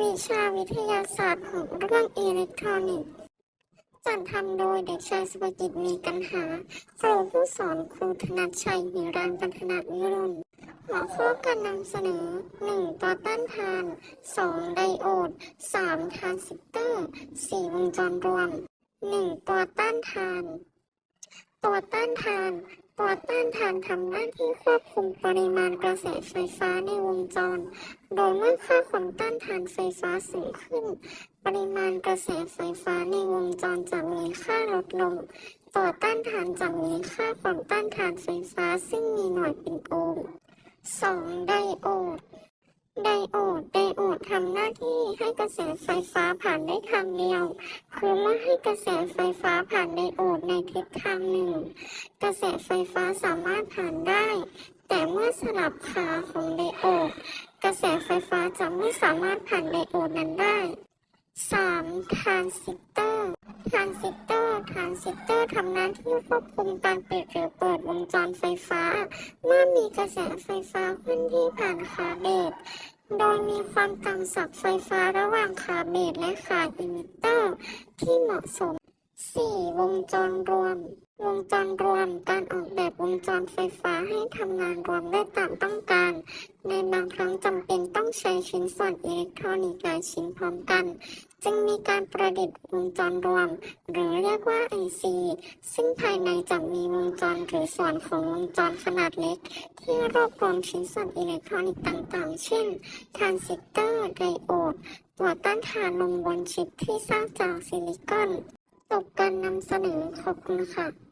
วิชาวิทยาศาสตร์ของเรื่องอิเล็กทรอนิกส์ จัดทำโดยเด็กชายสุภกิจมีกันหาครูผู้สอนครูธนัชชัยหิรันปัฒนาวิรุณหัวข้อการนำเสนอ 1. ตัวต้านทาน 2. ไดโอด 3. ทรานซิสเตอร์ 4. วงจรรวม 1. ตัวต้านทาน ตัวต้านทาน ตัวต้านทานทำหน้าที่ควบคุมปริมาณกระแสไฟฟ้าในวงจร ยเมื่อค่าความต้านทานไฟฟ้าสูงขึ้น ปริมาณกระแสไฟฟ้าในวงจรจะมีค่าลดลง ต่อต้านทานจะมีค่าความต้านทานไฟฟ้าซึ่งมีหน่วยเป็นโอห์ม 2. ไดโอด ไดโอดได ให้กระแสไฟฟ้าผ่านได้ทางเดียว คือเมื่อให้กระแสไฟฟ้าผ่านไดโอดในทิศทางหนึ่ง กระแสไฟฟ้าสามารถผ่านได้ แต่เมื่อสลับขาของไดโอด กระแสไฟฟ้าจะไม่สามารถผ่านไดโอดนั้นได้ 3. ทรานซิสเตอร์ทรานซิสเตอร์ทรานซิสเตอร์ทำหน้าที่ควบคุมการปิดหรือเปิดวงจรไฟฟ้า เมื่อมีกระแสไฟฟ้าเคลื่อนที่ผ่านขาเบส โดยมีความต่างศักย์ไฟฟ้าระหว่างขาเบรกและขาอิมิเตอร์ที่เหมาะสม 4. วงจรรวม วงจรรวม การออกแบบวงจรไฟฟ้าให้ทำงานรวมได้ตามต้องการ ในบางครั้งจำเป็นต้องใช้ชิ้นส่วนอิเล็กทรอนิกส์หลายชิ้นพร้อมกัน จึงมีการประดิษฐ์วงจรรวม หรือเรียกว่า IC ซึ่งภายในจะมีวงจรหรือส่วนของวงจรขนาดเล็ก ที่รวบรวมชิ้นส่วนอิเล็กทรอนิกส์ต่างๆ เช่นทรานซิสเตอร์ไดโอดตัวต้านทานลงบนชิปที่สร้างจากซิลิคอน จบการนำเสนอขอบคุณค่ะ